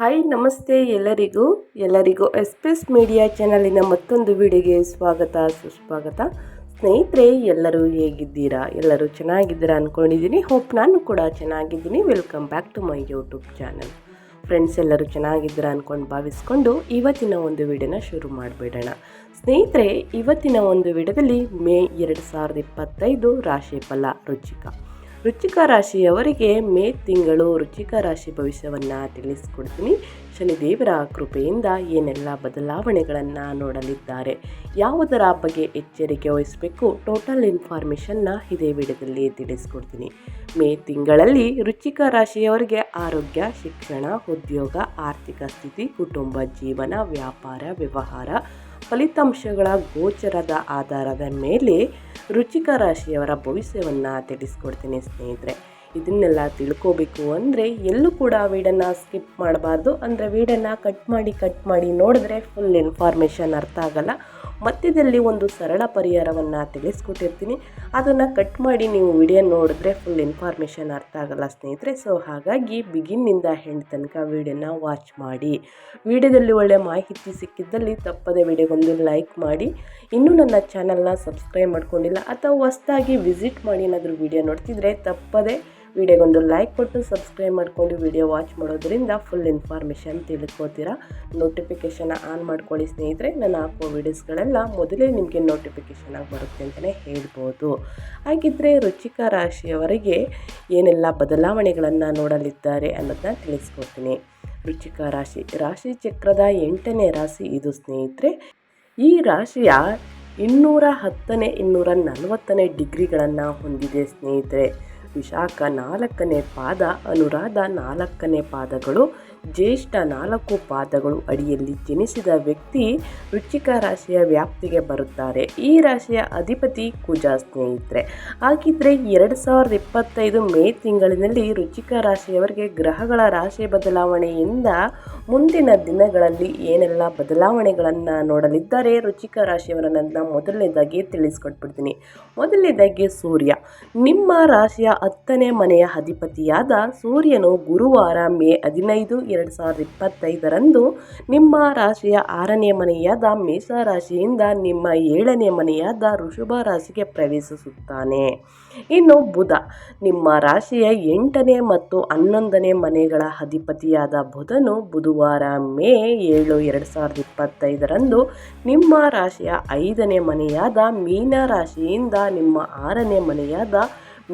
Hi, ನಮಸ್ತೆ ಎಲ್ಲರಿಗೂ. ಎಲ್ಲರಿಗೂ ಎಸ್ಪ್ರೆಸ್ ಮೀಡಿಯಾ ಚಾನಲಿನ ಮತ್ತೊಂದು ವಿಡಿಯೋಗೆ ಸ್ವಾಗತ, ಸುಸ್ವಾಗತ. ಸ್ನೇಹಿತರೆ, ಎಲ್ಲರೂ ಹೇಗಿದ್ದೀರಾ? ಎಲ್ಲರೂ ಚೆನ್ನಾಗಿದ್ದೀರಾ ಅಂದ್ಕೊಂಡಿದ್ದೀನಿ ಹೋಪ್ ನಾನು ಕೂಡ ಚೆನ್ನಾಗಿದ್ದೀನಿ. Welcome back to my YouTube channel. Friends, ಎಲ್ಲರೂ ಚೆನ್ನಾಗಿದ್ದೀರಾ ಅಂದ್ಕೊಂಡು ಭಾವಿಸ್ಕೊಂಡು ಇವತ್ತಿನ ಒಂದು ವಿಡಿಯೋನ ಶುರು ಮಾಡಿಬಿಡೋಣ. ಸ್ನೇಹಿತರೆ, ಇವತ್ತಿನ ಒಂದು ವಿಡಿಯೋದಲ್ಲಿ ಮೇ ಎರಡು ಸಾವಿರದ ಇಪ್ಪತ್ತೈದು ರಾಶಿ ಫಲ ರುಚಿಕ. ವೃಶ್ಚಿಕ ರಾಶಿಯವರಿಗೆ ಮೇ ತಿಂಗಳು ವೃಶ್ಚಿಕ ರಾಶಿ ಭವಿಷ್ಯವನ್ನು ತಿಳಿಸಿಕೊಡ್ತೀನಿ. ಶನಿದೇವರ ಕೃಪೆಯಿಂದ ಏನೆಲ್ಲ ಬದಲಾವಣೆಗಳನ್ನು ನೋಡಲಿದ್ದಾರೆ, ಯಾವುದರ ಬಗ್ಗೆ ಎಚ್ಚರಿಕೆ ವಹಿಸಬೇಕು ಟೋಟಲ್ ಇನ್ಫಾರ್ಮೇಷನ್ನ ಇದೇ ವಿಡಿಯೋದಲ್ಲಿ ತಿಳಿಸ್ಕೊಡ್ತೀನಿ. ಮೇ ತಿಂಗಳಲ್ಲಿ ವೃಶ್ಚಿಕ ರಾಶಿಯವರಿಗೆ ಆರೋಗ್ಯ, ಶಿಕ್ಷಣ, ಉದ್ಯೋಗ, ಆರ್ಥಿಕ ಸ್ಥಿತಿ, ಕುಟುಂಬ ಜೀವನ, ವ್ಯಾಪಾರ, ವ್ಯವಹಾರ ಫಲಿತಾಂಶಗಳ ಗೋಚರದ ಆಧಾರದ ಮೇಲೆ ರುಚಿಕ ರಾಶಿಯವರ ಭವಿಷ್ಯವನ್ನು ತಿಳಿಸ್ಕೊಡ್ತೀನಿ ಸ್ನೇಹಿತರೆ. ಇದನ್ನೆಲ್ಲ ತಿಳ್ಕೋಬೇಕು ಅಂದರೆ ಎಲ್ಲೂ ಕೂಡ ವೀಡನ್ನು ಸ್ಕಿಪ್ ಮಾಡಬಾರ್ದು. ಅಂದರೆ ವೀಡನ್ನು ಕಟ್ ಮಾಡಿ ಕಟ್ ಮಾಡಿ ನೋಡಿದ್ರೆ ಫುಲ್ ಇನ್ಫಾರ್ಮೇಷನ್ ಅರ್ಥ ಆಗಲ್ಲ. ಮಧ್ಯದಲ್ಲಿ ಒಂದು ಸರಳ ಪರಿಹಾರವನ್ನು ತಿಳಿಸ್ಕೊಟ್ಟಿರ್ತೀನಿ. ಅದನ್ನು ಕಟ್ ಮಾಡಿ ನೀವು ವಿಡಿಯೋ ನೋಡಿದ್ರೆ ಫುಲ್ ಇನ್ಫಾರ್ಮೇಷನ್ ಅರ್ಥ ಆಗಲ್ಲ ಸ್ನೇಹಿತರೆ. ಸೊ ಹಾಗಾಗಿ ಬಿಗಿನ್ನಿಂದ ಹೆಣ್ಣು ತನಕ ವಿಡಿಯೋನ ವಾಚ್ ಮಾಡಿ. ವಿಡಿಯೋದಲ್ಲಿ ಒಳ್ಳೆಯ ಮಾಹಿತಿ ಸಿಕ್ಕಿದ್ದಲ್ಲಿ ತಪ್ಪದೆ ವಿಡಿಯೋಗೊಂದು ಲೈಕ್ ಮಾಡಿ. ಇನ್ನೂ ನನ್ನ ಚಾನಲ್ನ ಸಬ್ಸ್ಕ್ರೈಬ್ ಮಾಡ್ಕೊಂಡಿಲ್ಲ ಅಥವಾ ಹೊಸ್ದಾಗಿ ವಿಸಿಟ್ ಮಾಡಿ ಏನಾದರೂ ವಿಡಿಯೋ ನೋಡ್ತಿದ್ರೆ ತಪ್ಪದೆ ವಿಡಿಯೋಗೊಂದು ಲೈಕ್ ಕೊಟ್ಟು ಸಬ್ಸ್ಕ್ರೈಬ್ ಮಾಡ್ಕೊಂಡು ವಿಡಿಯೋ ವಾಚ್ ಮಾಡೋದ್ರಿಂದ ಫುಲ್ ಇನ್ಫಾರ್ಮೇಷನ್ ತಿಳ್ಕೊತೀರಾ. ನೋಟಿಫಿಕೇಷನ್ ಆನ್ ಮಾಡ್ಕೊಳ್ಳಿ ಸ್ನೇಹಿತರೆ. ನಾನು ಹಾಕೋ ವೀಡಿಯೋಸ್ಗಳೆಲ್ಲ ಮೊದಲೇ ನಿಮಗೆ ನೋಟಿಫಿಕೇಷನ್ ಆಗಿ ಬರುತ್ತೆ ಅಂತಲೇ ಹೇಳ್ಬೋದು. ಹಾಗಿದ್ದರೆ ರುಚಿಕ ರಾಶಿಯವರಿಗೆ ಏನೆಲ್ಲ ಬದಲಾವಣೆಗಳನ್ನು ನೋಡಲಿದ್ದಾರೆ ಅನ್ನೋದನ್ನ ತಿಳಿಸ್ಕೊಡ್ತೀನಿ. ರುಚಿಕ ರಾಶಿ ರಾಶಿ ಚಕ್ರದ ಎಂಟನೇ ರಾಶಿ ಇದು ಸ್ನೇಹಿತರೆ. ಈ ರಾಶಿಯ ಇನ್ನೂರ ಹತ್ತನೇ, ಇನ್ನೂರ ನಲವತ್ತನೇ ಡಿಗ್ರಿಗಳನ್ನು ಹೊಂದಿದೆ ಸ್ನೇಹಿತರೆ. ವಿಶಾಖ ನಾಲ್ಕನೇ ಪಾದ ಅನುರಾಧ ನಾಲ್ಕನೇ ಪಾದಗಳು ಜ್ಯೇಷ್ಠ ನಾಲ್ಕು ಪಾದಗಳು ಅಡಿಯಲ್ಲಿ ಜನಿಸಿದ ವ್ಯಕ್ತಿ ವೃಶ್ಚಿಕ ರಾಶಿಯ ವ್ಯಾಪ್ತಿಗೆ ಬರುತ್ತಾರೆ. ಈ ರಾಶಿಯ ಅಧಿಪತಿ ಕುಜ ಸ್ನೇಹಿತರೆ. ಹಾಗಿದ್ರೆ ಎರಡು ಸಾವಿರದ ಇಪ್ಪತ್ತೈದು ಮೇ ತಿಂಗಳಿನಲ್ಲಿ ವೃಶ್ಚಿಕ ರಾಶಿಯವರಿಗೆ ಗ್ರಹಗಳ ರಾಶಿ ಬದಲಾವಣೆಯಿಂದ ಮುಂದಿನ ದಿನಗಳಲ್ಲಿ ಏನೆಲ್ಲ ಬದಲಾವಣೆಗಳನ್ನು ನೋಡಲಿದ್ದಾರೆ ರುಚಿಕ ರಾಶಿಯವರನ್ನ ಮೊದಲನೇದಾಗಿ ತಿಳಿಸ್ಕೊಟ್ಬಿಡ್ತೀನಿ. ಮೊದಲನೇದಾಗಿ ಸೂರ್ಯ. ನಿಮ್ಮ ರಾಶಿಯ ಹತ್ತನೇ ಮನೆಯ ಅಧಿಪತಿಯಾದ ಸೂರ್ಯನು ಗುರುವಾರ ಮೇ ಹದಿನೈದು ಎರಡು ಸಾವಿರದ ಇಪ್ಪತ್ತೈದರಂದು ನಿಮ್ಮ ರಾಶಿಯ ಆರನೇ ಮನೆಯಾದ ಮೇಷ ರಾಶಿಯಿಂದ ನಿಮ್ಮ ಏಳನೇ ಮನೆಯಾದ ಋಷಭ ರಾಶಿಗೆ ಪ್ರವೇಶಿಸುತ್ತಾನೆ. ಇನ್ನು ಬುಧ, ನಿಮ್ಮ ರಾಶಿಯ ಎಂಟನೇ ಮತ್ತು ಹನ್ನೊಂದನೇ ಮನೆಗಳ ಅಧಿಪತಿಯಾದ ಬುಧನು ಬುಧವಾರ ಮೇ ಏಳು, ಎರಡು ಸಾವಿರದ ಇಪ್ಪತ್ತೈದರಂದು ನಿಮ್ಮ ರಾಶಿಯ ಐದನೇ ಮನೆಯಾದ ಮೀನ ರಾಶಿಯಿಂದ ನಿಮ್ಮ ಆರನೇ ಮನೆಯಾದ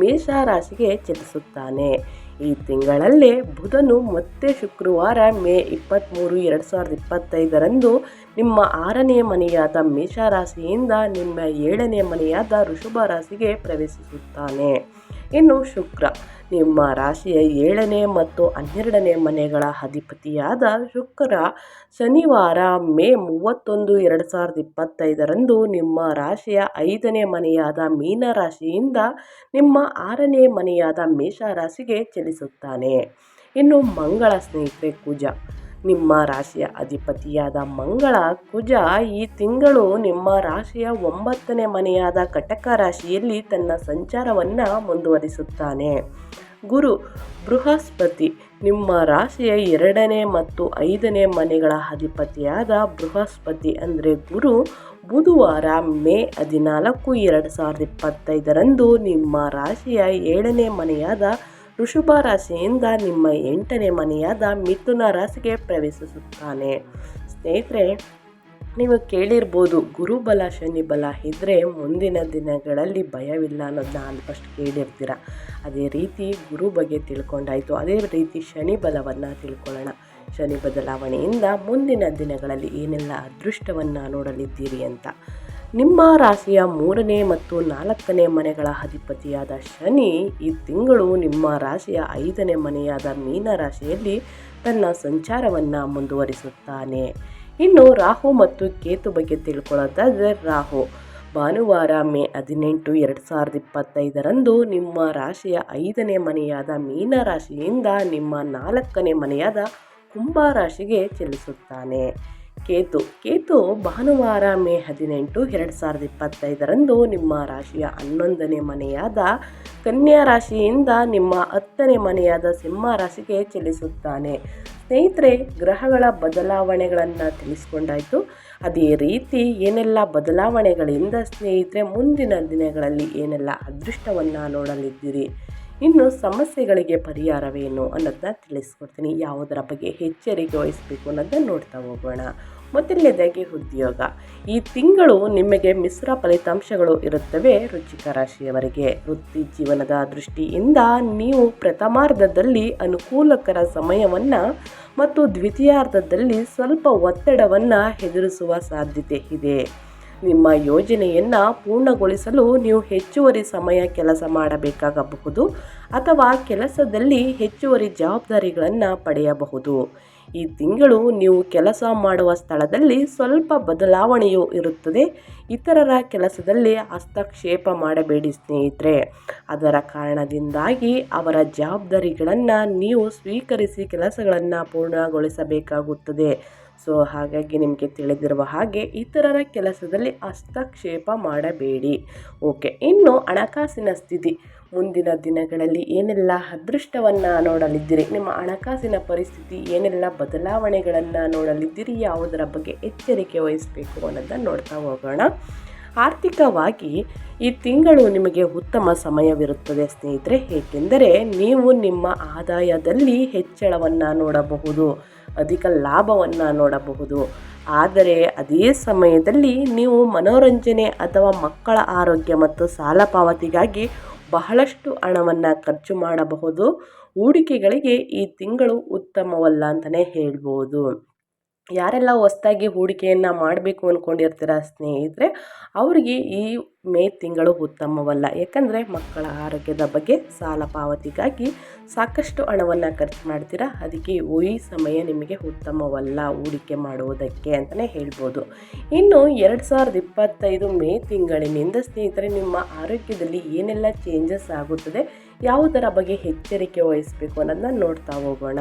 ಮೇಷ ರಾಶಿಗೆ ಚಲಿಸುತ್ತಾನೆ. ಈ ತಿಂಗಳಲ್ಲೇ ಬುಧನು ಮತ್ತೆ ಶುಕ್ರವಾರ ಮೇ ಇಪ್ಪತ್ತ್ಮೂರು ಎರಡು ಸಾವಿರದ ಇಪ್ಪತ್ತೈದರಂದು ನಿಮ್ಮ ಆರನೇ ಮನೆಯಾದ ಮೇಷರಾಶಿಯಿಂದ ನಿಮ್ಮ ಏಳನೇ ಮನೆಯಾದ ಋಷಭ ರಾಶಿಗೆ ಪ್ರವೇಶಿಸುತ್ತಾನೆ. ಇನ್ನು ಶುಕ್ರ. ನಿಮ್ಮ ರಾಶಿಯ ಏಳನೇ ಮತ್ತು ಹನ್ನೆರಡನೇ ಮನೆಗಳ ಅಧಿಪತಿಯಾದ ಶುಕ್ರ ಶನಿವಾರ ಮೇ ಮೂವತ್ತೊಂದು, ಎರಡು ಸಾವಿರದ ಇಪ್ಪತ್ತೈದರಂದು ನಿಮ್ಮ ರಾಶಿಯ ಐದನೇ ಮನೆಯಾದ ಮೀನ ರಾಶಿಯಿಂದ ನಿಮ್ಮ ಆರನೇ ಮನೆಯಾದ ಮೇಷ ರಾಶಿಗೆ ಚಲಿಸುತ್ತಾನೆ. ಇನ್ನು ಮಂಗಳ ಸ್ನೇಹಿತರೆ, ಕುಜ. ನಿಮ್ಮ ರಾಶಿಯ ಅಧಿಪತಿಯಾದ ಮಂಗಳ ಕುಜ ಈ ತಿಂಗಳು ನಿಮ್ಮ ರಾಶಿಯ ಒಂಬತ್ತನೇ ಮನೆಯಾದ ಕಟಕ ರಾಶಿಯಲ್ಲಿ ತನ್ನ ಸಂಚಾರವನ್ನು ಮುಂದುವರಿಸುತ್ತಾನೆ. ಗುರು ಬೃಹಸ್ಪತಿ, ನಿಮ್ಮ ರಾಶಿಯ ಎರಡನೇ ಮತ್ತು ಐದನೇ ಮನೆಗಳ ಅಧಿಪತಿಯಾದ ಬೃಹಸ್ಪತಿ ಅಂದರೆ ಗುರು, ಬುಧವಾರ ಮೇ ಹದಿನಾಲ್ಕು, ಎರಡು ಸಾವಿರದ ಇಪ್ಪತ್ತೈದರಂದು ನಿಮ್ಮ ರಾಶಿಯ ಏಳನೇ ಮನೆಯಾದ ಋಷಭ ರಾಶಿಯಿಂದ ನಿಮ್ಮ ಎಂಟನೇ ಮನೆಯಾದ ಮಿಥುನ ರಾಶಿಗೆ ಪ್ರವೇಶಿಸುತ್ತಾನೆ. ಸ್ನೇಹಿತರೆ, ನೀವು ಕೇಳಿರ್ಬೋದು ಗುರುಬಲ ಶನಿ ಬಲ ಇದ್ದರೆ ಮುಂದಿನ ದಿನಗಳಲ್ಲಿ ಭಯವಿಲ್ಲ ಅನ್ನೋದನ್ನ ಫಸ್ಟ್ ಕೇಳಿರ್ತೀರ. ಅದೇ ರೀತಿ ಗುರು ಬಗ್ಗೆ ತಿಳ್ಕೊಂಡಾಯಿತು. ಅದೇ ರೀತಿ ಶನಿ ಬಲವನ್ನು ತಿಳ್ಕೊಳ್ಳೋಣ. ಶನಿ ಬದಲಾವಣೆಯಿಂದ ಮುಂದಿನ ದಿನಗಳಲ್ಲಿ ಏನೆಲ್ಲ ಅದೃಷ್ಟವನ್ನು ನೋಡಲಿದ್ದೀರಿ ಅಂತ. ನಿಮ್ಮ ರಾಶಿಯ ಮೂರನೇ ಮತ್ತು ನಾಲ್ಕನೇ ಮನೆಗಳ ಅಧಿಪತಿಯಾದ ಶನಿ ಈ ತಿಂಗಳು ನಿಮ್ಮ ರಾಶಿಯ ಐದನೇ ಮನೆಯಾದ ಮೀನ ರಾಶಿಯಲ್ಲಿ ತನ್ನ ಸಂಚಾರವನ್ನು ಮುಂದುವರಿಸುತ್ತಾನೆ. ಇನ್ನು ರಾಹು ಮತ್ತು ಕೇತು ಬಗ್ಗೆ ತಿಳ್ಕೊಳ್ಳೋದಾದರೆ ರಾಹು, ಭಾನುವಾರ ಮೇ ಹದಿನೆಂಟು ಎರಡು ಸಾವಿರದ ಇಪ್ಪತ್ತೈದರಂದು ನಿಮ್ಮ ರಾಶಿಯ ಐದನೇ ಮನೆಯಾದ ಮೀನ ರಾಶಿಯಿಂದ ನಿಮ್ಮ ನಾಲ್ಕನೇ ಮನೆಯಾದ ಕುಂಭ ರಾಶಿಗೆ ಚಲಿಸುತ್ತಾನೆ. ಕೇತು. ಕೇತು ಭಾನುವಾರ ಮೇ ಹದಿನೆಂಟು, ಎರಡು ಸಾವಿರದ ಇಪ್ಪತ್ತೈದರಂದು ನಿಮ್ಮ ರಾಶಿಯ ಹನ್ನೊಂದನೇ ಮನೆಯಾದ ಕನ್ಯಾ ರಾಶಿಯಿಂದ ನಿಮ್ಮ ಹತ್ತನೇ ಮನೆಯಾದ ಸಿಂಹ ರಾಶಿಗೆ ಚಲಿಸುತ್ತಾನೆ. ಸ್ನೇಹಿತರೆ, ಗ್ರಹಗಳ ಬದಲಾವಣೆಗಳನ್ನು ತಿಳಿಸ್ಕೊಂಡಾಯಿತು. ಅದೇ ರೀತಿ ಏನೆಲ್ಲ ಬದಲಾವಣೆಗಳಿಂದ ಸ್ನೇಹಿತರೆ, ಮುಂದಿನ ದಿನಗಳಲ್ಲಿ ಏನೆಲ್ಲ ಅದೃಷ್ಟವನ್ನು ನೋಡಲಿದ್ದೀರಿ? ಇನ್ನು ಸಮಸ್ಯೆಗಳಿಗೆ ಪರಿಹಾರವೇನು ಅನ್ನೋದನ್ನ ತಿಳಿಸ್ಕೊಡ್ತೀನಿ. ಯಾವುದರ ಬಗ್ಗೆ ಎಚ್ಚರಿಕೆ ವಹಿಸಬೇಕು ಅನ್ನೋದನ್ನ ನೋಡ್ತಾ ಹೋಗೋಣ. ಮೊದಲನೇದಾಗಿ ಉದ್ಯೋಗ. ಈ ತಿಂಗಳು ನಿಮಗೆ ಮಿಶ್ರ ಫಲಿತಾಂಶಗಳು ಇರುತ್ತವೆ ರುಚಿಕ ರಾಶಿಯವರಿಗೆ. ವೃತ್ತಿ ಜೀವನದ ದೃಷ್ಟಿಯಿಂದ ನೀವು ಪ್ರಥಮಾರ್ಧದಲ್ಲಿ ಅನುಕೂಲಕರ ಸಮಯವನ್ನು ಮತ್ತು ದ್ವಿತೀಯಾರ್ಧದಲ್ಲಿ ಸ್ವಲ್ಪ ಒತ್ತಡವನ್ನು ಎದುರಿಸುವ ಸಾಧ್ಯತೆ ಇದೆ. ನಿಮ್ಮ ಯೋಜನೆಯನ್ನು ಪೂರ್ಣಗೊಳಿಸಲು ನೀವು ಹೆಚ್ಚುವರಿ ಸಮಯ ಕೆಲಸ ಮಾಡಬೇಕಾಗಬಹುದು ಅಥವಾ ಕೆಲಸದಲ್ಲಿ ಹೆಚ್ಚುವರಿ ಜವಾಬ್ದಾರಿಗಳನ್ನು ಪಡೆಯಬಹುದು. ಈ ತಿಂಗಳು ನೀವು ಕೆಲಸ ಮಾಡುವ ಸ್ಥಳದಲ್ಲಿ ಸ್ವಲ್ಪ ಬದಲಾವಣೆಯೂ ಇರುತ್ತದೆ. ಇತರರ ಕೆಲಸದಲ್ಲಿ ಹಸ್ತಕ್ಷೇಪ ಮಾಡಬೇಡಿ ಸ್ನೇಹಿತರೆ. ಅದರ ಕಾರಣದಿಂದಾಗಿ ಅವರ ಜವಾಬ್ದಾರಿಗಳನ್ನು ನೀವು ಸ್ವೀಕರಿಸಿ ಕೆಲಸಗಳನ್ನು ಪೂರ್ಣಗೊಳಿಸಬೇಕಾಗುತ್ತದೆ. ಸೊ, ಹಾಗಾಗಿ ನಿಮಗೆ ತಿಳಿದಿರುವ ಹಾಗೆ ಇತರರ ಕೆಲಸದಲ್ಲಿ ಹಸ್ತಕ್ಷೇಪ ಮಾಡಬೇಡಿ. ಓಕೆ, ಇನ್ನು ಹಣಕಾಸಿನ ಸ್ಥಿತಿ. ಮುಂದಿನ ದಿನಗಳಲ್ಲಿ ಏನೆಲ್ಲ ಅದೃಷ್ಟವನ್ನು ನೋಡಲಿದ್ದೀರಿ? ನಿಮ್ಮ ಹಣಕಾಸಿನ ಪರಿಸ್ಥಿತಿ ಏನೆಲ್ಲ ಬದಲಾವಣೆಗಳನ್ನು ನೋಡಲಿದ್ದೀರಿ? ಯಾವುದರ ಬಗ್ಗೆ ಎಚ್ಚರಿಕೆ ವಹಿಸಬೇಕು ಅನ್ನೋದನ್ನು ನೋಡ್ತಾ ಹೋಗೋಣ. ಆರ್ಥಿಕವಾಗಿ ಈ ತಿಂಗಳು ನಿಮಗೆ ಉತ್ತಮ ಸಮಯವಿರುತ್ತದೆ ಸ್ನೇಹಿತರೆ. ಏಕೆಂದರೆ ನೀವು ನಿಮ್ಮ ಆದಾಯದಲ್ಲಿ ಹೆಚ್ಚಳವನ್ನು ನೋಡಬಹುದು, ಅಧಿಕ ಲಾಭವನ್ನು ನೋಡಬಹುದು. ಆದರೆ ಅದೇ ಸಮಯದಲ್ಲಿ ನೀವು ಮನೋರಂಜನೆ ಅಥವಾ ಮಕ್ಕಳ ಆರೋಗ್ಯ ಮತ್ತು ಸಾಲ ಪಾವತಿಗಾಗಿ ಬಹಳಷ್ಟು ಹಣವನ್ನು ಖರ್ಚು ಮಾಡಬಹುದು. ಹೂಡಿಕೆಗಳಿಗೆ ಈ ತಿಂಗಳು ಉತ್ತಮವಲ್ಲ ಅಂತಲೇ ಹೇಳ್ಬೋದು. ಯಾರೆಲ್ಲ ಹೊಸ್ದಾಗಿ ಹೂಡಿಕೆಯನ್ನು ಮಾಡಬೇಕು ಅಂದ್ಕೊಂಡಿರ್ತೀರ ಸ್ನೇಹಿತರೆ, ಅವರಿಗೆ ಈ ಮೇ ತಿಂಗಳು ಉತ್ತಮವಲ್ಲ. ಯಾಕಂದರೆ ಮಕ್ಕಳ ಆರೋಗ್ಯದ ಬಗ್ಗೆ ಸಾಲ ಪಾವತಿಗಾಗಿ ಸಾಕಷ್ಟು ಹಣವನ್ನು ಖರ್ಚು ಮಾಡ್ತೀರಾ? ಅದಕ್ಕೆ ಈ ಸಮಯ ನಿಮಗೆ ಉತ್ತಮವಲ್ಲ ಹೂಡಿಕೆ ಮಾಡುವುದಕ್ಕೆ ಅಂತಲೇ ಹೇಳ್ಬೋದು. ಇನ್ನು ಎರಡು ಸಾವಿರದ ಇಪ್ಪತ್ತೈದು ಮೇ ತಿಂಗಳಿನಿಂದ ಸ್ನೇಹಿತರೆ, ನಿಮ್ಮ ಆರೋಗ್ಯದಲ್ಲಿ ಏನೆಲ್ಲ ಚೇಂಜಸ್ ಆಗುತ್ತದೆ? ಯಾವುದರ ಬಗ್ಗೆ ಎಚ್ಚರಿಕೆ ವಹಿಸಬೇಕು ಅನ್ನೋದನ್ನ ನೋಡ್ತಾ ಹೋಗೋಣ.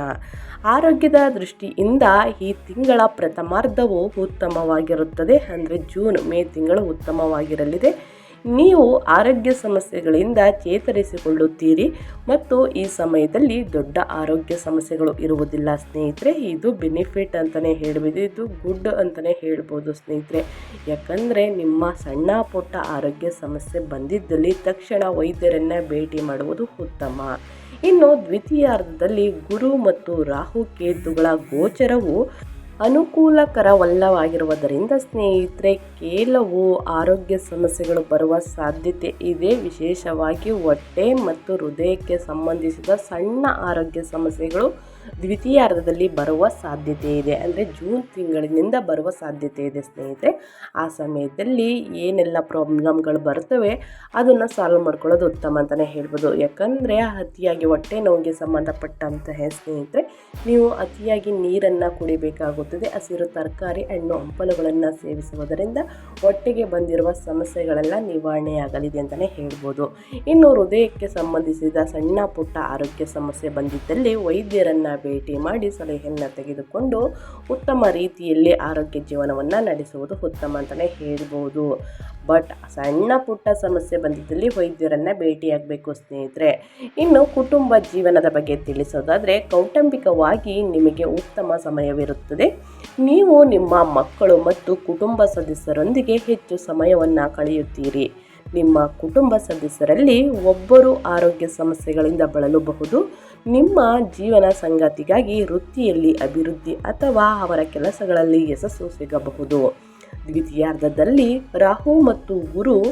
ಆರೋಗ್ಯದ ದೃಷ್ಟಿಯಿಂದ ಈ ತಿಂಗಳ ಪ್ರಥಮಾರ್ಧವು ಉತ್ತಮವಾಗಿರುತ್ತದೆ. ಅಂದರೆ ಜೂನ್, ಮೇ ತಿಂಗಳು ಉತ್ತಮವಾಗಿರಲಿದೆ. ನೀವು ಆರೋಗ್ಯ ಸಮಸ್ಯೆಗಳಿಂದ ಚೇತರಿಸಿಕೊಳ್ಳುತ್ತೀರಿ ಮತ್ತು ಈ ಸಮಯದಲ್ಲಿ ದೊಡ್ಡ ಆರೋಗ್ಯ ಸಮಸ್ಯೆಗಳು ಇರುವುದಿಲ್ಲ. ಸ್ನೇಹಿತರೆ, ಇದು ಬೆನಿಫಿಟ್ ಅಂತಲೇ ಹೇಳ್ಬೋದು, ಇದು ಗುಡ್ ಅಂತಲೇ ಹೇಳ್ಬೋದು ಸ್ನೇಹಿತರೆ. ಯಾಕಂದರೆ ನಿಮ್ಮ ಸಣ್ಣ ಪುಟ್ಟ ಆರೋಗ್ಯ ಸಮಸ್ಯೆ ಬಂದಿದ್ದಲ್ಲಿ ತಕ್ಷಣ ವೈದ್ಯರನ್ನು ಭೇಟಿ ಮಾಡುವುದು ಉತ್ತಮ. ಇನ್ನು ದ್ವಿತೀಯಾರ್ಧದಲ್ಲಿ ಗುರು ಮತ್ತು ರಾಹು ಕೇತುಗಳ ಗೋಚರವು ಅನುಕೂಲಕರವಲ್ಲವಾಗಿರುವುದರಿಂದ ಸ್ನೇಹಿತರೆ, ಕೆಲವು ಆರೋಗ್ಯ ಸಮಸ್ಯೆಗಳು ಬರುವ ಸಾಧ್ಯತೆ ಇದೆ. ವಿಶೇಷವಾಗಿ ಹೊಟ್ಟೆ ಮತ್ತು ಹೃದಯಕ್ಕೆ ಸಂಬಂಧಿಸಿದ ಸಣ್ಣ ಆರೋಗ್ಯ ಸಮಸ್ಯೆಗಳು ದ್ವಿತೀಯಾರ್ಧದಲ್ಲಿ ಬರುವ ಸಾಧ್ಯತೆ ಇದೆ. ಅಂದರೆ ಜೂನ್ ತಿಂಗಳಿನಿಂದ ಬರುವ ಸಾಧ್ಯತೆ ಇದೆ ಸ್ನೇಹಿತರೆ. ಆ ಸಮಯದಲ್ಲಿ ಏನೆಲ್ಲ ಪ್ರಾಬ್ಲಮ್ಗಳು ಬರ್ತವೆ ಅದನ್ನು ಸಾಲ್ವ್ ಮಾಡ್ಕೊಳ್ಳೋದು ಉತ್ತಮ ಅಂತಲೇ ಹೇಳ್ಬೋದು. ಯಾಕಂದರೆ ಅತಿಯಾಗಿ ಹೊಟ್ಟೆ ನೋವಿಗೆ ಸಂಬಂಧಪಟ್ಟಂತಹ ಸ್ನೇಹಿತರೆ, ನೀವು ಅತಿಯಾಗಿ ನೀರನ್ನು ಕುಡಿಬೇಕಾಗುತ್ತದೆ. ಹಸಿರು ತರಕಾರಿ, ಹಣ್ಣು, ಹಂಪಲುಗಳನ್ನು ಸೇವಿಸುವುದರಿಂದ ಹೊಟ್ಟೆಗೆ ಬಂದಿರುವ ಸಮಸ್ಯೆಗಳೆಲ್ಲ ನಿವಾರಣೆಯಾಗಲಿದೆ ಅಂತಲೇ ಹೇಳ್ಬೋದು. ಇನ್ನು ಹೃದಯಕ್ಕೆ ಸಂಬಂಧಿಸಿದ ಸಣ್ಣ ಪುಟ್ಟ ಆರೋಗ್ಯ ಸಮಸ್ಯೆ ಬಂದಿದ್ದಲ್ಲಿ ವೈದ್ಯರನ್ನು ಭೇಟಿ ಮಾಡಿ ಸಲಹೆಯನ್ನು ತೆಗೆದುಕೊಂಡು ಉತ್ತಮ ರೀತಿಯಲ್ಲಿ ಆರೋಗ್ಯ ಜೀವನವನ್ನು ನಡೆಸುವುದು ಉತ್ತಮ ಅಂತಲೇ ಹೇಳ್ಬೋದು. ಬಟ್ ಸಣ್ಣ ಪುಟ್ಟ ಸಮಸ್ಯೆ ಬಂದಿದ್ದಲ್ಲಿ ವೈದ್ಯರನ್ನು ಭೇಟಿಯಾಗಬೇಕು ಸ್ನೇಹಿತರೆ. ಇನ್ನು ಕುಟುಂಬ ಜೀವನದ ಬಗ್ಗೆ ತಿಳಿಸೋದಾದರೆ ಕೌಟುಂಬಿಕವಾಗಿ ನಿಮಗೆ ಉತ್ತಮ ಸಮಯವಿರುತ್ತದೆ. ನೀವು ನಿಮ್ಮ ಮಕ್ಕಳು ಮತ್ತು ಕುಟುಂಬ ಸದಸ್ಯರೊಂದಿಗೆ ಹೆಚ್ಚು ಸಮಯವನ್ನು ಕಳೆಯುತ್ತೀರಿ. ನಿಮ್ಮ ಕುಟುಂಬ ಸದಸ್ಯರಲ್ಲಿ ಒಬ್ಬರು ಆರೋಗ್ಯ ಸಮಸ್ಯೆಗಳಿಂದ ಬಳಲಬಹುದು. ನಿಮ್ಮ ಜೀವನ ಸಂಗಾತಿಗಾಗಿ ವೃತ್ತಿಯಲ್ಲಿ ಅಭಿವೃದ್ಧಿ ಅಥವಾ ಅವರ ಕೆಲಸಗಳಲ್ಲಿ ಯಶಸ್ಸು ಸಿಗಬಹುದು. ದ್ವಿತೀಯಾರ್ಧದಲ್ಲಿ ರಾಹು ಮತ್ತು ಗುರು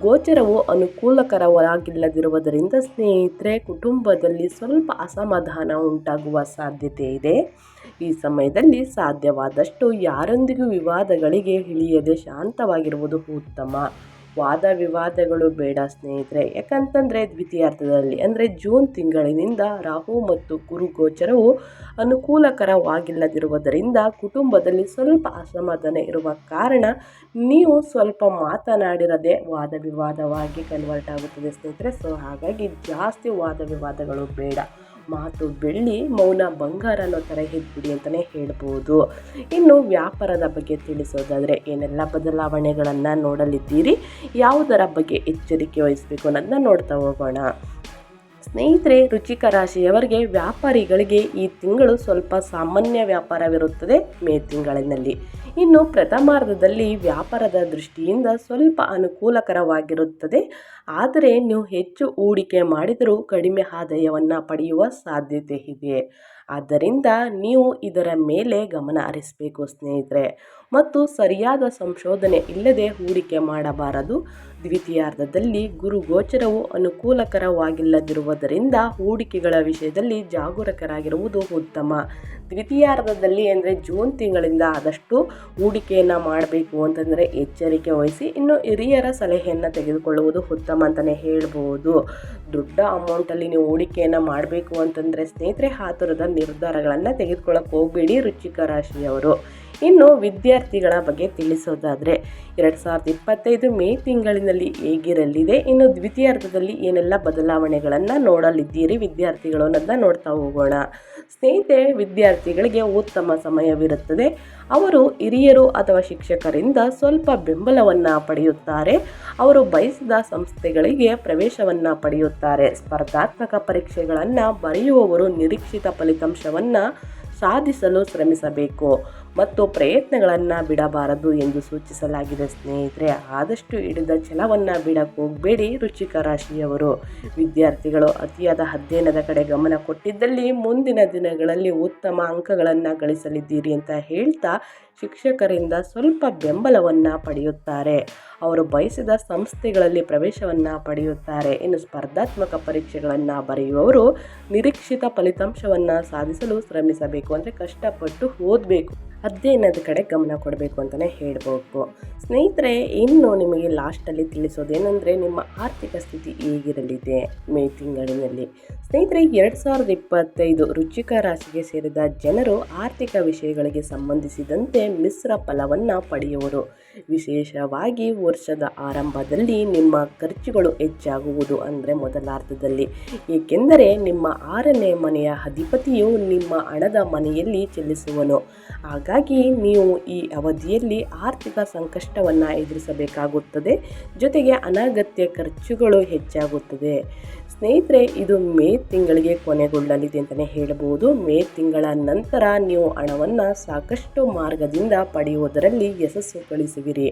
ಗೋಚರವು ಅನುಕೂಲಕರವಾಗಿಲ್ಲದಿರುವುದರಿಂದ ಸ್ನೇಹಿತರೆ, ಕುಟುಂಬದಲ್ಲಿ ಸ್ವಲ್ಪ ಅಸಮಾಧಾನ ಉಂಟಾಗುವ ಸಾಧ್ಯತೆ ಇದೆ. ಈ ಸಮಯದಲ್ಲಿ ಸಾಧ್ಯವಾದಷ್ಟು ಯಾರೊಂದಿಗೂ ವಿವಾದಗಳಿಗೆ ಇಳಿಯದೆ ಶಾಂತವಾಗಿರುವುದು ಉತ್ತಮ. ವಾದ ವಿವಾದಗಳು ಬೇಡ ಸ್ನೇಹಿತರೆ. ಯಾಕಂತಂದರೆ ದ್ವಿತೀಯಾರ್ಥದಲ್ಲಿ ಅಂದರೆ ಜೂನ್ ತಿಂಗಳಿನಿಂದ ರಾಹು ಮತ್ತು ಗುರು ಗೋಚರವು ಅನುಕೂಲಕರವಾಗಿಲ್ಲದಿರುವುದರಿಂದ ಕುಟುಂಬದಲ್ಲಿ ಸ್ವಲ್ಪ ಅಸಮಾಧಾನ ಇರುವ ಕಾರಣ ನೀವು ಸ್ವಲ್ಪ ಮಾತನಾಡಿರದೆ ವಾದ ವಿವಾದವಾಗಿ ಕನ್ವರ್ಟ್ ಆಗುತ್ತದೆ ಸ್ನೇಹಿತರೆ. ಸೊ ಹಾಗಾಗಿ ಜಾಸ್ತಿ ವಾದ ವಿವಾದಗಳು ಬೇಡ. ಮಾತು ಬೆಳ್ಳಿ ಮೌನ ಬಂಗಾರ ಅನ್ನೋ ಥರ ಇದ್ಬಿಡಿ ಅಂತಲೇ ಹೇಳ್ಬೋದು. ಇನ್ನು ವ್ಯಾಪಾರದ ಬಗ್ಗೆ ತಿಳಿಸೋದಾದರೆ ಏನೆಲ್ಲ ಬದಲಾವಣೆಗಳನ್ನು ನೋಡಲಿದ್ದೀರಿ? ಯಾವುದರ ಬಗ್ಗೆ ಎಚ್ಚರಿಕೆ ವಹಿಸಬೇಕು ಅನ್ನೋದನ್ನ ನೋಡ್ತಾ ಹೋಗೋಣ. ಸ್ನೇಹಿತರೆ ರುಚಿಕ ರಾಶಿಯವರಿಗೆ ವ್ಯಾಪಾರಿಗಳಿಗೆ ಈ ತಿಂಗಳು ಸ್ವಲ್ಪ ಸಾಮಾನ್ಯ ವ್ಯಾಪಾರವಿರುತ್ತದೆ ಮೇ ತಿಂಗಳಿನಲ್ಲಿ. ಇನ್ನು ಪ್ರಥಮಾರ್ಧದಲ್ಲಿ ವ್ಯಾಪಾರದ ದೃಷ್ಟಿಯಿಂದ ಸ್ವಲ್ಪ ಅನುಕೂಲಕರವಾಗಿರುತ್ತದೆ. ಆದರೆ ನೀವು ಹೆಚ್ಚು ಹೂಡಿಕೆ ಮಾಡಿದರೂ ಕಡಿಮೆ ಆದಾಯವನ್ನು ಪಡೆಯುವ ಸಾಧ್ಯತೆ ಇದೆ. ಆದ್ದರಿಂದ ನೀವು ಇದರ ಮೇಲೆ ಗಮನ ಹರಿಸಬೇಕು, ಸ್ನೇಹಿತರೆ. ಮತ್ತು ಸರಿಯಾದ ಸಂಶೋಧನೆ ಇಲ್ಲದೆ ಹೂಡಿಕೆ ಮಾಡಬಾರದು. ದ್ವಿತೀಯಾರ್ಧದಲ್ಲಿ ಗುರು ಗೋಚರವು ಅನುಕೂಲಕರವಾಗಿಲ್ಲದಿರುವುದರಿಂದ ಹೂಡಿಕೆಗಳ ವಿಷಯದಲ್ಲಿ ಜಾಗರೂಕರಾಗಿರುವುದು ಉತ್ತಮ. ದ್ವಿತೀಯಾರ್ಧದಲ್ಲಿ ಅಂದರೆ ಜೂನ್ ತಿಂಗಳಿಂದ ಆದಷ್ಟು ಹೂಡಿಕೆಯನ್ನು ಮಾಡಬೇಕು ಅಂತಂದರೆ ಎಚ್ಚರಿಕೆ ವಹಿಸಿ, ಇನ್ನು ಹಿರಿಯರ ಸಲಹೆಯನ್ನು ತೆಗೆದುಕೊಳ್ಳುವುದು ಉತ್ತಮ ಅಂತಲೇ ಹೇಳ್ಬೋದು. ದೊಡ್ಡ ಅಮೌಂಟಲ್ಲಿ ನೀವು ಹೂಡಿಕೆಯನ್ನು ಮಾಡಬೇಕು ಅಂತಂದರೆ ಸ್ನೇಹಿತರೆ ಆ ಥರದ ನಿರ್ಧಾರಗಳನ್ನು ತೆಗೆದುಕೊಳ್ಳೋಕೆ ಹೋಗಬೇಡಿ ರುಚಿಕ ರಾಶಿಯವರು. ಇನ್ನು ವಿದ್ಯಾರ್ಥಿಗಳ ಬಗ್ಗೆ ತಿಳಿಸೋದಾದರೆ ಎರಡು ಸಾವಿರದ ಇಪ್ಪತ್ತೈದು ಮೇ ತಿಂಗಳಿನಲ್ಲಿ ಹೇಗಿರಲಿದೆ? ಇನ್ನು ದ್ವಿತೀಯಾರ್ಧದಲ್ಲಿ ಏನೆಲ್ಲ ಬದಲಾವಣೆಗಳನ್ನು ನೋಡಲಿದ್ದೀರಿ ವಿದ್ಯಾರ್ಥಿಗಳು ಅನ್ನೋದನ್ನ ನೋಡ್ತಾ ಹೋಗೋಣ. ಸ್ನೇಹಿತೆ ವಿದ್ಯಾರ್ಥಿಗಳಿಗೆ ಉತ್ತಮ ಸಮಯವಿರುತ್ತದೆ. ಅವರು ಹಿರಿಯರು ಅಥವಾ ಶಿಕ್ಷಕರಿಂದ ಸ್ವಲ್ಪ ಬೆಂಬಲವನ್ನು ಪಡೆಯುತ್ತಾರೆ. ಅವರು ಬಯಸಿದ ಸಂಸ್ಥೆಗಳಿಗೆ ಪ್ರವೇಶವನ್ನು ಪಡೆಯುತ್ತಾರೆ. ಸ್ಪರ್ಧಾತ್ಮಕ ಪರೀಕ್ಷೆಗಳನ್ನು ಬರೆಯುವವರು ನಿರೀಕ್ಷಿತ ಫಲಿತಾಂಶವನ್ನು ಸಾಧಿಸಲು ಶ್ರಮಿಸಬೇಕು. ಮತ್ತು ಪ್ರಯತ್ನಗಳನ್ನು ಬಿಡಬಾರದು ಎಂದು ಸೂಚಿಸಲಾಗಿದೆ ಸ್ನೇಹಿತರೆ. ಆದಷ್ಟು ಹಿಡಿದ ಛಲವನ್ನು ಬಿಡಕ್ಕೆ ಹೋಗಬೇಡಿ ರುಚಿಕ ರಾಶಿಯವರು. ವಿದ್ಯಾರ್ಥಿಗಳು ಅತಿಯಾದ ಅಧ್ಯಯನದ ಕಡೆ ಗಮನ ಕೊಟ್ಟಿದ್ದಲ್ಲಿ ಮುಂದಿನ ದಿನಗಳಲ್ಲಿ ಉತ್ತಮ ಅಂಕಗಳನ್ನು ಗಳಿಸಲಿದ್ದೀರಿ ಅಂತ ಹೇಳ್ತಾ ಶಿಕ್ಷಕರಿಂದ ಸ್ವಲ್ಪ ಬೆಂಬಲವನ್ನು ಪಡೆಯುತ್ತಾರೆ. ಅವರು ಬಯಸಿದ ಸಂಸ್ಥೆಗಳಲ್ಲಿ ಪ್ರವೇಶವನ್ನು ಪಡೆಯುತ್ತಾರೆ. ಇನ್ನು ಸ್ಪರ್ಧಾತ್ಮಕ ಪರೀಕ್ಷೆಗಳನ್ನು ಬರೆಯುವವರು ನಿರೀಕ್ಷಿತ ಫಲಿತಾಂಶವನ್ನು ಸಾಧಿಸಲು ಶ್ರಮಿಸಬೇಕು. ಅಂದರೆ ಕಷ್ಟಪಟ್ಟು ಓದಬೇಕು. ಅಧ್ಯಯನದ ಕಡೆ ಗಮನ ಕೊಡಬೇಕು ಅಂತಲೇ ಹೇಳ್ಬೋದು. ಸ್ನೇಹಿತರೆ, ಇನ್ನು ನಿಮಗೆ ಲಾಸ್ಟಲ್ಲಿ ತಿಳಿಸೋದೇನೆಂದರೆ, ನಿಮ್ಮ ಆರ್ಥಿಕ ಸ್ಥಿತಿ ಹೇಗಿರಲಿದೆ? ಮೇ ತಿಂಗಳಿನಲ್ಲಿ. ಸ್ನೇಹಿತರೆ, ಎರಡು ಸಾವಿರದ ಇಪ್ಪತ್ತೈದು ರುಚಿಕ ರಾಶಿಗೆ ಸೇರಿದ ಜನರು ಆರ್ಥಿಕ ವಿಷಯಗಳಿಗೆ ಸಂಬಂಧಿಸಿದಂತೆ ಮಿಶ್ರ ಫಲವನ್ನು ಪಡೆಯುವರು. ವಿಶೇಷವಾಗಿ ವರ್ಷದ ಆರಂಭದಲ್ಲಿ ನಿಮ್ಮ ಖರ್ಚುಗಳು ಹೆಚ್ಚಾಗುವುದು ಅಂದರೆ ಮೊದಲಾರ್ಧದಲ್ಲಿ. ಏಕೆಂದರೆ ನಿಮ್ಮ ಆರನೇ ಮನೆಯ ಅಧಿಪತಿಯು ನಿಮ್ಮ ಹಣದ ಮನೆಯಲ್ಲಿ ಚೆಲ್ಲಿಸುವನು ಹಾಗಾಗಿ ನೀವು ಈ ಅವಧಿಯಲ್ಲಿ ಆರ್ಥಿಕ ಸಂಕಷ್ಟವನ್ನು ಎದುರಿಸಬೇಕಾಗುತ್ತದೆ. ಜೊತೆಗೆ ಅನಗತ್ಯ ಖರ್ಚುಗಳು ಹೆಚ್ಚಾಗುತ್ತದೆ. ಸ್ನೇಹಿತರೆ, ಇದು ಮೇ ತಿಂಗಳಿಗೆ ಕೊನೆಗೊಳ್ಳಲಿದೆ ಅಂತಲೇ ಹೇಳಬಹುದು. ಮೇ ತಿಂಗಳ ನಂತರ ನೀವು ಹಣವನ್ನು ಸಾಕಷ್ಟು ಮಾರ್ಗದಿಂದ ಪಡೆಯುವುದರಲ್ಲಿ ಯಶಸ್ಸು ಗಳಿಸುವಿರಿ.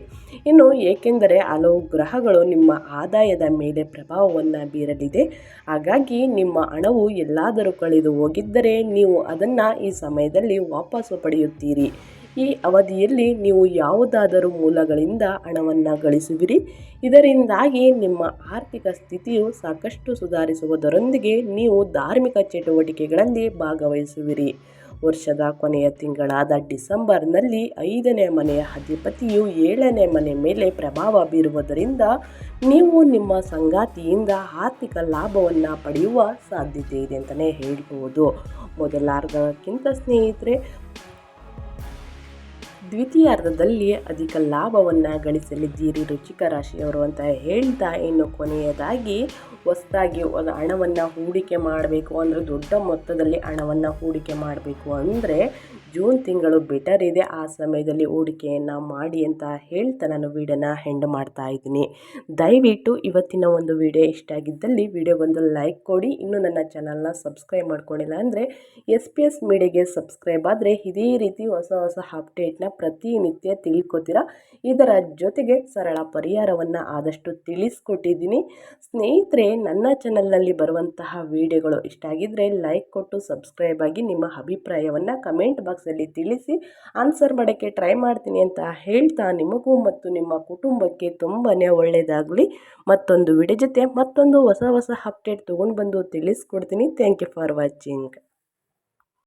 ಇನ್ನು ಏಕೆಂದರೆ ಹಲವು ಗ್ರಹಗಳು ನಿಮ್ಮ ಆದಾಯದ ಮೇಲೆ ಪ್ರಭಾವವನ್ನು ಬೀರಲಿದೆ. ಹಾಗಾಗಿ ನಿಮ್ಮ ಹಣವು ಎಲ್ಲಾದರೂ ಕಳೆದು ಹೋಗಿದ್ದರೆ ನೀವು ಅದನ್ನು ಈ ಸಮಯದಲ್ಲಿ ವಾಪಸ್ಸು ಪಡೆಯುತ್ತೀರಿ. ಈ ಅವಧಿಯಲ್ಲಿ ನೀವು ಯಾವುದಾದರೂ ಮೂಲಗಳಿಂದ ಹಣವನ್ನು ಗಳಿಸುವಿರಿ. ಇದರಿಂದಾಗಿ ನಿಮ್ಮ ಆರ್ಥಿಕ ಸ್ಥಿತಿಯು ಸಾಕಷ್ಟು ಸುಧಾರಿಸುವುದರೊಂದಿಗೆ ನೀವು ಧಾರ್ಮಿಕ ಚಟುವಟಿಕೆಗಳಲ್ಲಿ ಭಾಗವಹಿಸುವಿರಿ. ವರ್ಷದ ಕೊನೆಯ ತಿಂಗಳಾದ ಡಿಸೆಂಬರ್ನಲ್ಲಿ ಐದನೇ ಮನೆಯ ಅಧಿಪತಿಯು ಏಳನೇ ಮನೆ ಮೇಲೆ ಪ್ರಭಾವ ಬೀರುವುದರಿಂದ ನೀವು ನಿಮ್ಮ ಸಂಗಾತಿಯಿಂದ ಆರ್ಥಿಕ ಲಾಭವನ್ನು ಪಡೆಯುವ ಸಾಧ್ಯತೆ ಇದೆ ಅಂತಲೇ ಹೇಳ್ಬೋದು. ಮೊದಲಾರ್ಧಕ್ಕಿಂತ ಸ್ನೇಹಿತರೆ ದ್ವಿತೀಯಾರ್ಧದಲ್ಲಿ ಅಧಿಕ ಲಾಭವನ್ನು ಗಳಿಸಲಿದ್ದೀರಿ ರುಚಿಕ ರಾಶಿಯವರು ಅಂತ ಹೇಳ್ತಾ ಇನ್ನು ಕೊನೆಯದಾಗಿ ಹೊಸದಾಗಿ ಹಣವನ್ನು ಹೂಡಿಕೆ ಮಾಡಬೇಕು ಅಂದರೆ ದೊಡ್ಡ ಮೊತ್ತದಲ್ಲಿ ಹಣವನ್ನು ಹೂಡಿಕೆ ಮಾಡಬೇಕು ಅಂದರೆ ಜೂನ್ ತಿಂಗಳು ಬೆಟರ್ ಇದೆ. ಆ ಸಮಯದಲ್ಲಿ ಹೂಡಿಕೆಯನ್ನು ಮಾಡಿ ಅಂತ ಹೇಳ್ತಾ ನಾನು ವೀಡಿಯೋನ ಹೆಂಡ್ ಮಾಡ್ತಾ ಇದ್ದೀನಿ. ದಯವಿಟ್ಟು ಇವತ್ತಿನ ಒಂದು ವಿಡಿಯೋ ಇಷ್ಟ ಆಗಿದ್ದಲ್ಲಿ ಒಂದು ಲೈಕ್ ಕೊಡಿ. ಇನ್ನೂ ನನ್ನ ಚಾನಲ್ನ ಸಬ್ಸ್ಕ್ರೈಬ್ ಮಾಡ್ಕೊಂಡಿಲ್ಲ ಅಂದರೆ ಎಸ್ ಪಿ ಎಸ್ ಮೀಡಿಯಾಗೆ ಸಬ್ಸ್ಕ್ರೈಬ್ ಆದರೆ ಇದೇ ರೀತಿ ಹೊಸ ಹೊಸ ಅಪ್ಡೇಟ್ನ ಪ್ರತಿನಿತ್ಯ ತಿಳ್ಕೊತೀರಾ? ಇದರ ಜೊತೆಗೆ ಸರಳ ಪರಿಹಾರವನ್ನು ಆದಷ್ಟು ತಿಳಿಸ್ಕೊಟ್ಟಿದ್ದೀನಿ. ಸ್ನೇಹಿತರೆ, ನನ್ನ ಚಾನಲ್ನಲ್ಲಿ ಬರುವಂತಹ ವಿಡಿಯೋಗಳು ಇಷ್ಟ ಆಗಿದ್ದರೆ ಲೈಕ್ ಕೊಟ್ಟು ಸಬ್ಸ್ಕ್ರೈಬ್ ಆಗಿ ನಿಮ್ಮ ಅಭಿಪ್ರಾಯವನ್ನು ಕಮೆಂಟ್ ಬಾಕ್ಸಲ್ಲಿ ತಿಳಿಸಿ ಆನ್ಸರ್ ಮಾಡೋಕ್ಕೆ ಟ್ರೈ ಮಾಡ್ತೀನಿ ಅಂತ ಹೇಳ್ತಾ ನಿಮಗೂ ಮತ್ತು ನಿಮ್ಮ ಕುಟುಂಬಕ್ಕೆ ತುಂಬಾ ಒಳ್ಳೆಯದಾಗಲಿ ಮತ್ತೊಂದು ವಿಡಿಯೋ ಜೊತೆ ಮತ್ತೊಂದು ಹೊಸ ಹೊಸ ಅಪ್ಡೇಟ್ ತೊಗೊಂಡು ಬಂದು ತಿಳಿಸ್ಕೊಡ್ತೀನಿ. Thank you for watching